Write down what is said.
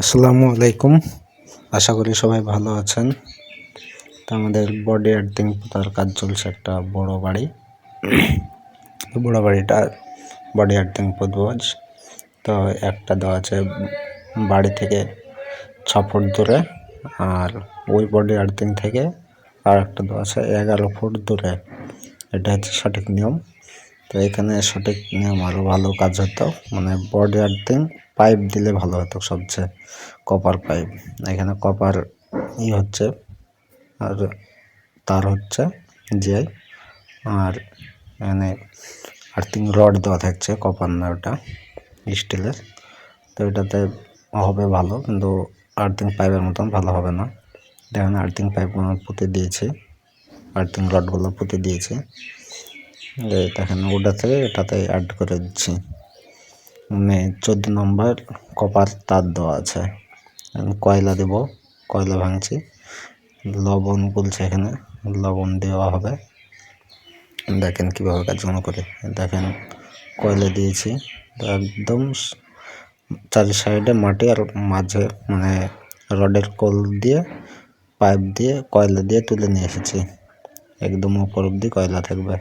আসসালামু আলাইকুম। আশা করি সবাই ভালো আছেন। তো আমাদের বডি আর্থিং পোতার কাজ চলছে একটা বড় বাড়ি। বড় বাড়িটা বডি আর্থিং পুতবো আজ তো একটা দেওয়া আছে বাড়ি থেকে ছ ফুট দূরে আর ওই বডি আর্থিং থেকে আর একটা দেওয়া আছে এগারো ফুট দূরে। এটা হচ্ছে সঠিক নিয়ম। তো এখানে সঠিক নিয়ম আরও ভালো কাজ হতো। মানে বডি আর্থিং পাইপ দিলে ভালো হতো সবচেয়ে কপার পাইপ এখানে কপার ই হচ্ছে, আর তার হচ্ছে যে আর এখানে আর্থিং রড দেওয়া থাকছে কপার না ওটা স্টিলের তো এটাতে হবে ভালো, কিন্তু আর্থিং পাইপের মতন ভালো হবে না। দেখেন আর্থিং পাইপগুলো পুঁতে দিয়েছে আর্থিং রডগুলো পুঁতে দিয়েছে। দেখেন ওটা থেকে এটাতে অ্যাড করে দিচ্ছি। মানে চোদ্দ নম্বর কপার তার দেওয়া আছে। কয়লা দেব, কয়লা ভাঙছি। লবণ গুলছে এখানে, লবণ দেওয়া হবে। দেখেন কীভাবে কাজগুলো করে। দেখেন কয়লা দিয়েছি, একদম চারি সাইডে মাটি আর মাঝে মানে রডের কোল দিয়ে, পাইপ দিয়ে, কয়লা দিয়ে তুলে নিয়ে এসেছি। একদম উপর অব্দি কয়লা থাকবে।